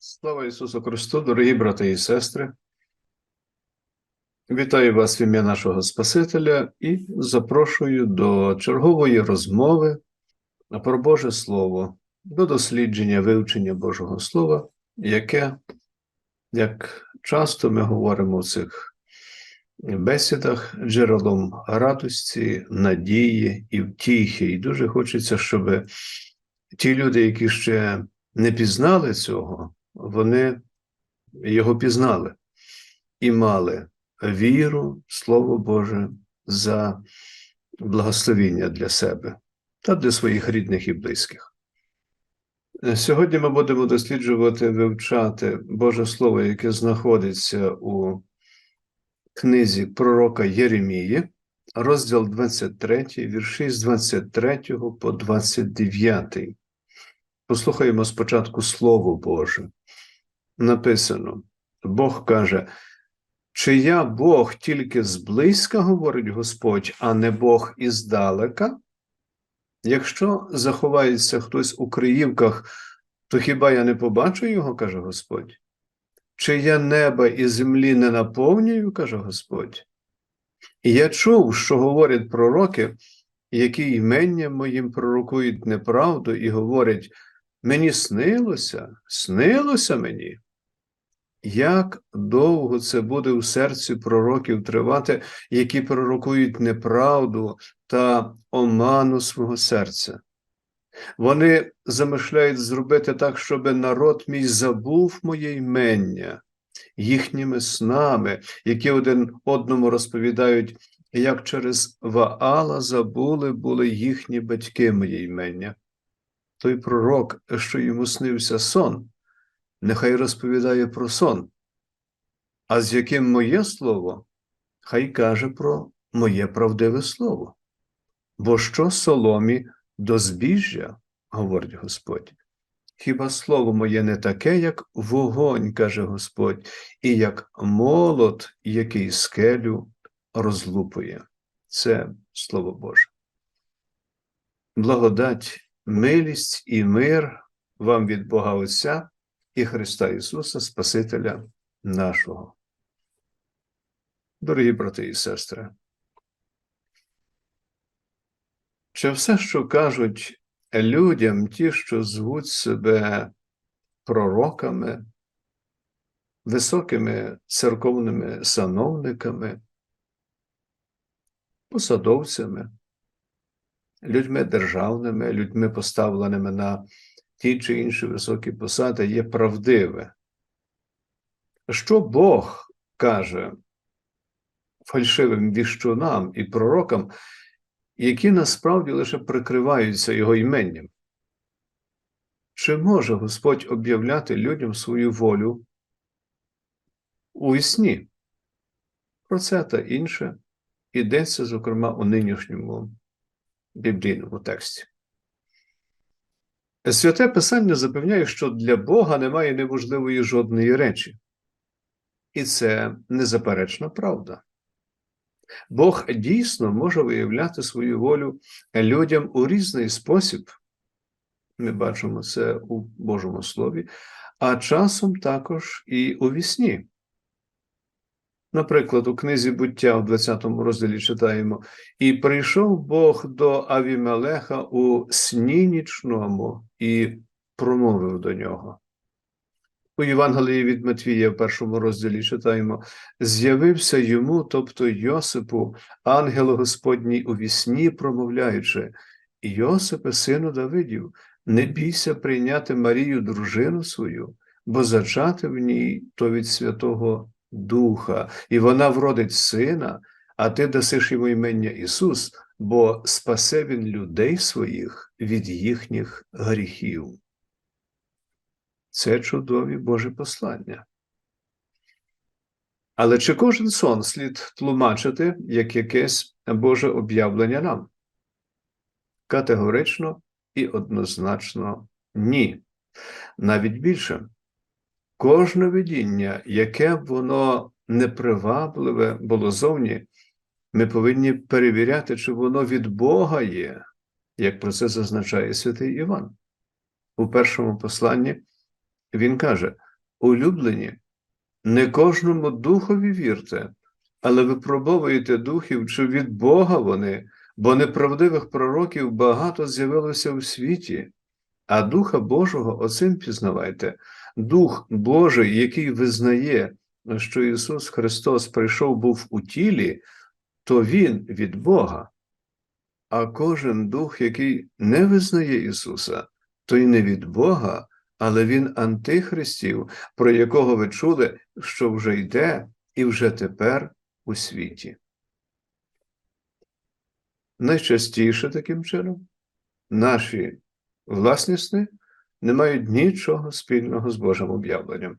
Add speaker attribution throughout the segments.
Speaker 1: Слава Ісусу Христу, дорогі брати і сестри. Вітаю вас в ім'я нашого Спасителя і запрошую до чергової розмови про Боже Слово, до дослідження вивчення Божого Слова, яке, як часто ми говоримо в цих бесідах, джерелом радості, надії і втіхи. І дуже хочеться, щоб ті люди, які ще не пізнали цього, вони його пізнали і мали віру, Слово Боже, за благословіння для себе та для своїх рідних і близьких. Сьогодні ми будемо досліджувати, вивчати Боже Слово, яке знаходиться у книзі пророка Єремії, розділ 23, вірші з 23 по 29. Послухаємо спочатку Слово Боже. Написано: Бог каже, чи я Бог тільки зблизька, говорить Господь, а не Бог іздалека? Якщо заховається хтось у Криївках, то хіба я не побачу його, каже Господь? Чи я неба і землі не наповнюю, каже Господь? І я чув, що говорять пророки, які іменням моїм пророкують неправду і говорять, мені снилося, снилося мені. Як довго це буде у серці пророків тривати, які пророкують неправду та оману свого серця? Вони замишляють зробити так, щоб народ мій забув моє ймення їхніми снами, які один одному розповідають, як через Ваала забули були їхні батьки моє ймення. Той пророк, що йому снився сон, нехай розповідає про сон, а з яким моє слово, хай каже про моє правдиве слово. Бо що соломі до збіжжя, говорить Господь. Хіба слово моє не таке, як вогонь, каже Господь, і як молот, який скелю розлупує. Це Слово Боже. Благодать, милість і мир вам від Бога Отця і Христа Ісуса, Спасителя нашого. Дорогі брати і сестри, чи все, що кажуть людям, ті, що звуть себе пророками, високими церковними сановниками, посадовцями, людьми державними, людьми, поставленими на ті чи інші високі посади, є правдиве. Що Бог каже фальшивим віщунам і пророкам, які насправді лише прикриваються його іменням? Чи може Господь об'являти людям свою волю у сні? Про це та інше йдеться, зокрема, у нинішньому біблійному тексті. Святе Писання запевняє, що для Бога немає неможливої жодної речі. І це незаперечна правда. Бог дійсно може виявляти свою волю людям у різний спосіб. Ми бачимо це у Божому Слові, а часом також і у вісні. Наприклад, у книзі буття в 20 розділі читаємо: І прийшов Бог до Авімелеха у сні нічному і промовив до нього. У Євангелії від Матвія в першому розділі читаємо: з'явився йому, тобто Йосипу, ангел Господній у вісні, промовляючи: Йосипе, сину Давидів, не бійся прийняти Марію, дружину свою, бо зачати в ній то від Святого Духа, і вона вродить сина, а ти дасиш йому імення Ісус, бо спасе він людей своїх від їхніх гріхів. Це чудові Божі послання. Але чи кожен сон слід тлумачити як якесь Боже об'явлення нам? Категорично і однозначно ні. Навіть більше. Кожне видіння, яке б воно непривабливе було зовні, ми повинні перевіряти, чи воно від Бога є, як про це зазначає святий Іван. У першому посланні він каже: Улюблені, не кожному духові вірте, але випробовуєте духів, чи від Бога вони, бо неправдивих пророків багато з'явилося в світі, а Духа Божого оцим пізнавайте. Дух Божий, який визнає, що Ісус Христос прийшов був у тілі, то Він від Бога. А кожен дух, який не визнає Ісуса, той не від Бога, але Він антихристів, про якого ви чули, що вже йде і вже тепер у світі. Найчастіше таким чином наші власні сни не мають нічого спільного з Божим об'явленням.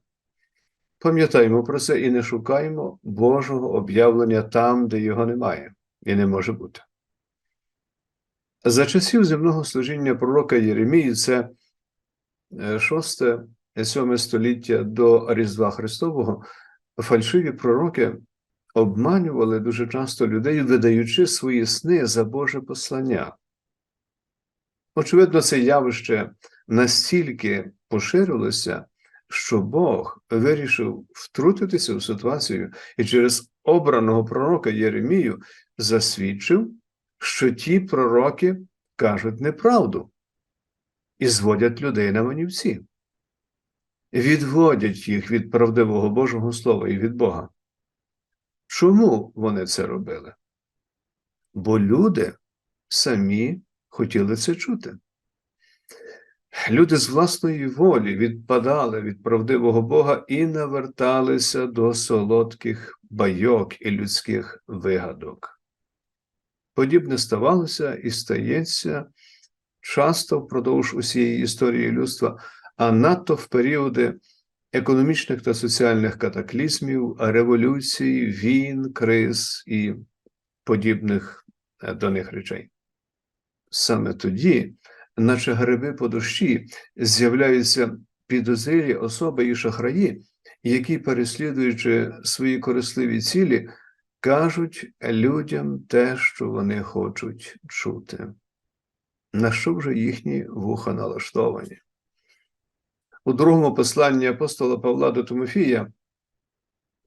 Speaker 1: Пам'ятаємо про це і не шукаємо Божого об'явлення там, де його немає, і не може бути. За часів земного служіння пророка Єремії, це 6-7 століття до Різдва Христового, фальшиві пророки обманювали дуже часто людей, видаючи свої сни за Боже послання. Очевидно, це явище настільки поширилося, що Бог вирішив втрутитися в ситуацію і через обраного пророка Єремію засвідчив, що ті пророки кажуть неправду і зводять людей на манівці, відводять їх від правдивого Божого Слова і від Бога. Чому вони це робили? Бо люди самі хотіли це чути. Люди з власної волі відпадали від правдивого Бога і наверталися до солодких байок і людських вигадок. Подібне ставалося і стається часто впродовж усієї історії людства, а надто в періоди економічних та соціальних катаклізмів, революцій, війн, криз і подібних е, до них речей. Саме тоді, наче гриби по душі, з'являються підозрілі особи і шахраї, які, переслідуючи свої корисливі цілі, кажуть людям те, що вони хочуть чути. На що вже їхні вуха налаштовані? У другому посланні апостола Павла до Тимофія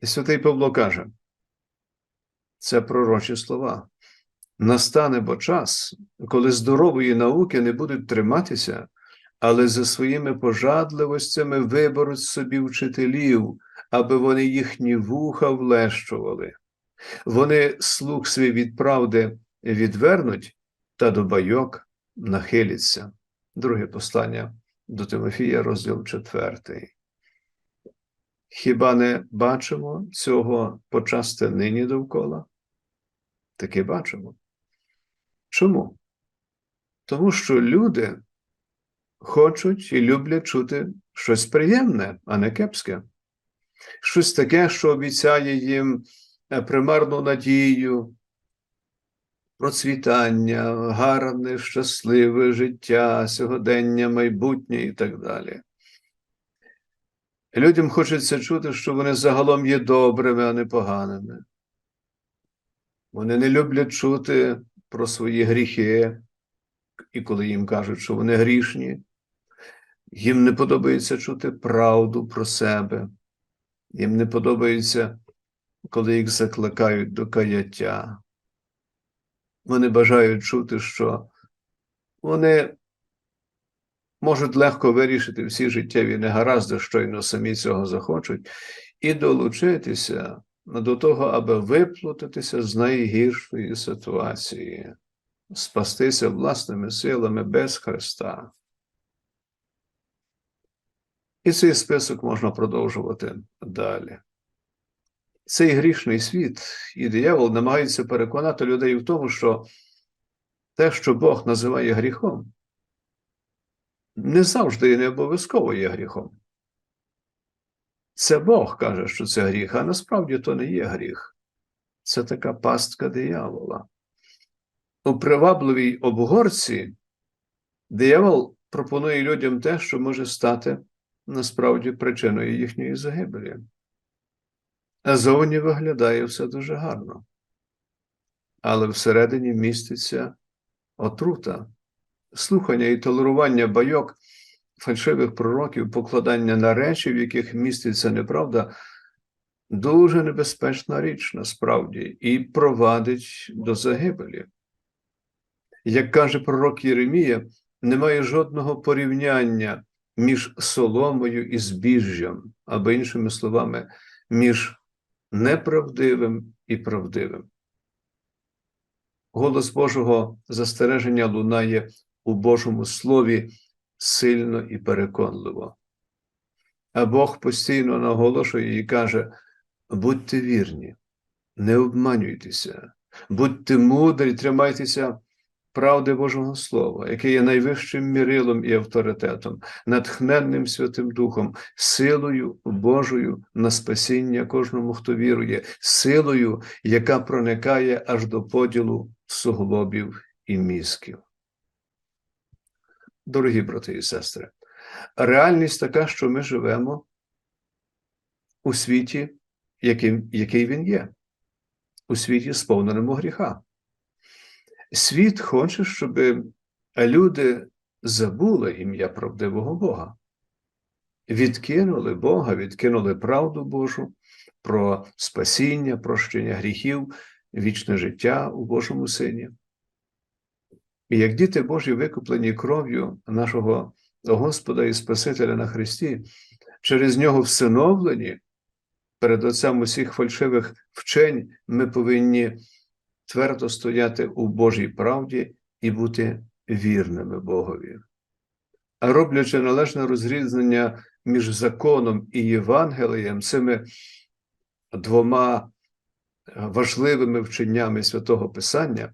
Speaker 1: святий Павло каже: це пророчі слова. Настане бо час, коли здорової науки не будуть триматися, але за своїми пожадливостями виберуть собі вчителів, аби вони їхні вуха влещували. Вони слух свій від правди відвернуть та до байок нахиляться. Друге послання до Тимофія, розділ 4. Хіба не бачимо цього почасти нині довкола? Таки бачимо. Чому? Тому що люди хочуть і люблять чути щось приємне, а не кепське, щось таке, що обіцяє їм примарну надію, процвітання, гарне, щасливе життя, сьогодення, майбутнє і так далі. Людям хочеться чути, що вони загалом є добрими, а не поганими. Вони не люблять чути про свої гріхи, і коли їм кажуть, що вони грішні, їм не подобається чути правду про себе, їм не подобається, коли їх закликають до каяття. Вони бажають чути, що вони можуть легко вирішити всі життєві негаразди, щойно самі цього захочуть, і долучитися до того, аби виплутатися з найгіршої ситуації, спастися власними силами без Христа. І цей список можна продовжувати далі. Цей грішний світ і диявол намагаються переконати людей в тому, що те, що Бог називає гріхом, не завжди і не обов'язково є гріхом. Це Бог каже, що це гріх, а насправді то не є гріх. Це така пастка диявола. У привабливій обгорці диявол пропонує людям те, що може стати насправді причиною їхньої загибелі. А зовні виглядає все дуже гарно. Але всередині міститься отрута, слухання і толерування байок фальшивих пророків, покладання на речі, в яких міститься неправда, дуже небезпечна річ насправді і провадить до загибелі. Як каже пророк Єремія, немає жодного порівняння між соломою і збіжжям, або іншими словами, між неправдивим і правдивим. Голос Божого застереження лунає у Божому Слові сильно і переконливо. А Бог постійно наголошує і каже: будьте вірні, не обманюйтеся, будьте мудрі, тримайтеся правди Божого Слова, яке є найвищим мірилом і авторитетом, натхненним Святим Духом, силою Божою на спасіння кожному, хто вірує, силою, яка проникає аж до поділу суглобів і мізків. Дорогі брати і сестри, реальність така, що ми живемо у світі, яким, який він є, у світі, сповненому гріха. Світ хоче, щоб люди забули ім'я правдивого Бога, відкинули Бога, відкинули правду Божу про спасіння, прощення гріхів, вічне життя у Божому Сині. І як діти Божі, викуплені кров'ю нашого Господа і Спасителя на Христі, через нього всиновлені перед Отцем усіх фальшивих вчень, ми повинні твердо стояти у Божій правді і бути вірними Богові. А роблячи належне розрізнення між законом і Євангелієм, цими двома важливими вченнями святого Писання,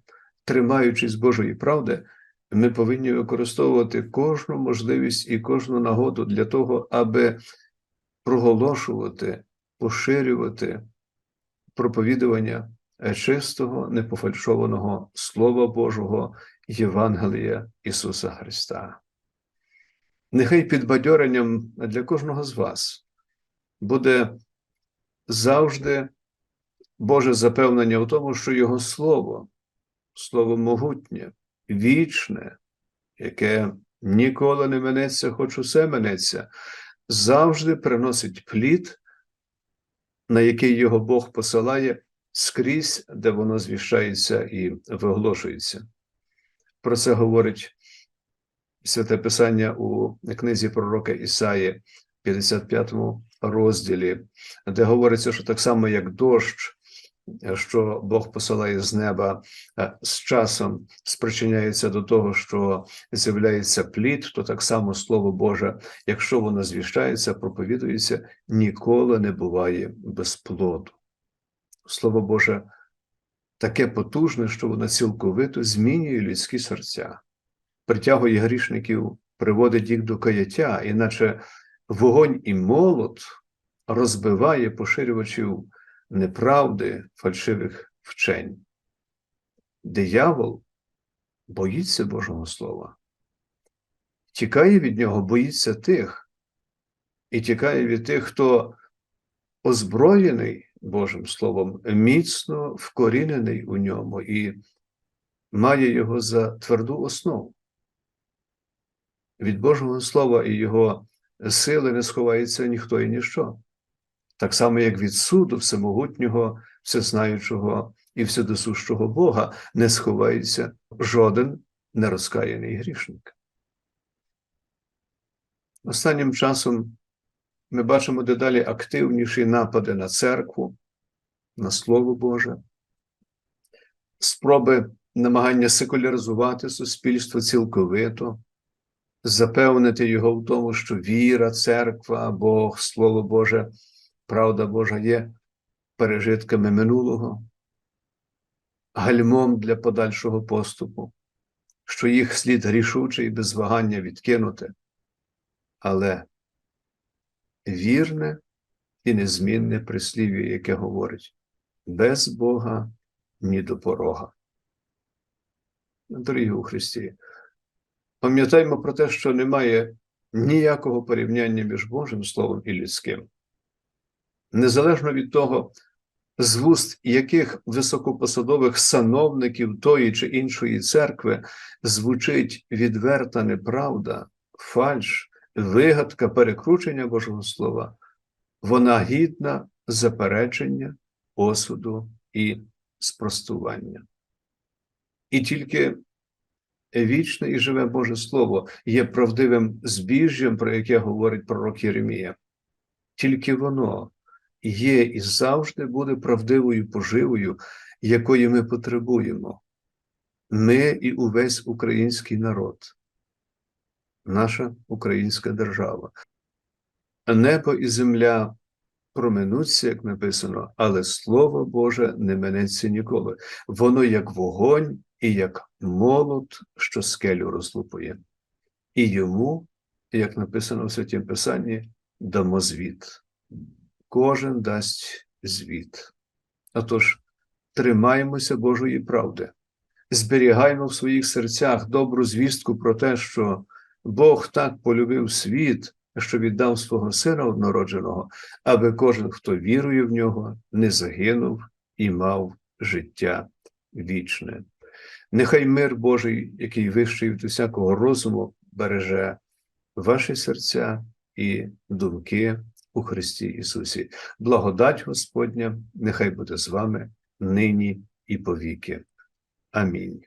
Speaker 1: тримаючись Божої правди, ми повинні використовувати кожну можливість і кожну нагоду для того, аби проголошувати, поширювати проповідування чистого, непофальшованого Слова Божого Євангелія Ісуса Христа. Нехай підбадьоренням для кожного з вас буде завжди Боже запевнення в тому, що Його Слово, Слово могутнє, вічне, яке ніколи не минеться, хоч усе минеться, завжди приносить плід, на який його Бог посилає скрізь, де воно звіщається і виголошується. Про це говорить святе Писання у книзі пророка Ісаї, 55 розділі, де говориться, що так само, як дощ, що Бог посилає з неба, з часом спричиняється до того, що з'являється плід, то так само Слово Боже, якщо воно звіщається, проповідується, ніколи не буває без плоду. Слово Боже таке потужне, що воно цілковито змінює людські серця, притягує грішників, приводить їх до каяття, іначе вогонь і молот розбиває поширювачів неправди, фальшивих вчень. Диявол боїться Божого Слова, тікає від нього, боїться тих, і тікає від тих, хто озброєний Божим Словом, міцно вкорінений у ньому і має його за тверду основу. Від Божого Слова і Його сили не сховається ніхто і ніщо, так само, як від суду всемогутнього, всезнаючого і вседосущого Бога не сховається жоден нерозкаяний грішник. Останнім часом ми бачимо дедалі активніші напади на церкву, на Слово Боже, спроби намагання секуляризувати суспільство цілковито, запевнити його в тому, що віра, церква, Бог, Слово Боже, правда Божа є пережитками минулого, гальмом для подальшого поступу, що їх слід рішуче і без вагання відкинути. Але вірне і незмінне прислів'я, яке говорить без Бога ні до порога. Дорогі у Христі, пам'ятаймо про те, що немає ніякого порівняння між Божим Словом і людським. Незалежно від того, з вуст яких високопосадових сановників тої чи іншої церкви звучить відверта неправда, фальш, вигадка перекручення Божого Слова, вона гідна заперечення, осуду і спростування. І тільки вічне і живе Боже Слово є правдивим збіжжям, про яке говорить пророк Єремія. Тільки воно є і завжди буде правдивою поживою, якої ми потребуємо. Ми і увесь український народ, наша українська держава. Небо і земля проминуться, як написано, але Слово Боже не минеться ніколи. Воно як вогонь і як молот, що скелю розлупує. І йому, як написано в Святім Писанні, дамо звіт. Кожен дасть звіт. Отож, тримаємося Божої правди, зберігаємо в своїх серцях добру звістку про те, що Бог так полюбив світ, що віддав свого сина однородженого, аби кожен, хто вірує в нього, не загинув і мав життя вічне. Нехай мир Божий, який вищий від усякого розуму, береже ваші серця і думки у Христі Ісусі. Благодать Господня, нехай буде з вами нині і повіки. Амінь.